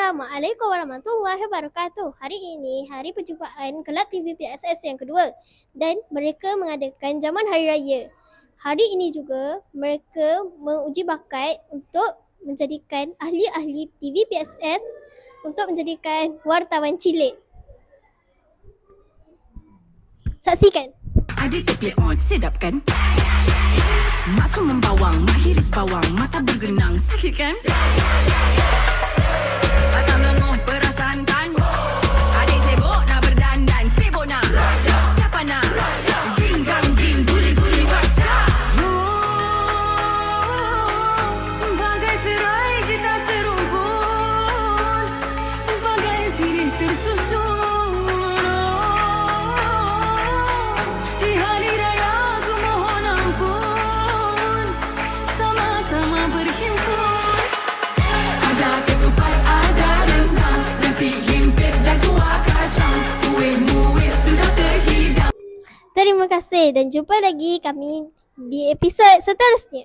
Assalamualaikum warahmatullahi wabarakatuh. Hari ini hari perjumpaan Kelab TV PSS yang kedua dan mereka mengadakan jamuan hari raya. Hari ini juga mereka menguji bakat untuk menjadikan ahli-ahli TV PSS untuk menjadikan wartawan cilik. Saksikan. Ada teplek on, sedap kan? Masuk membawang, mak hiris bawang, mata bergenang, sakit kan? Terima kasih dan jumpa lagi kami di episod seterusnya.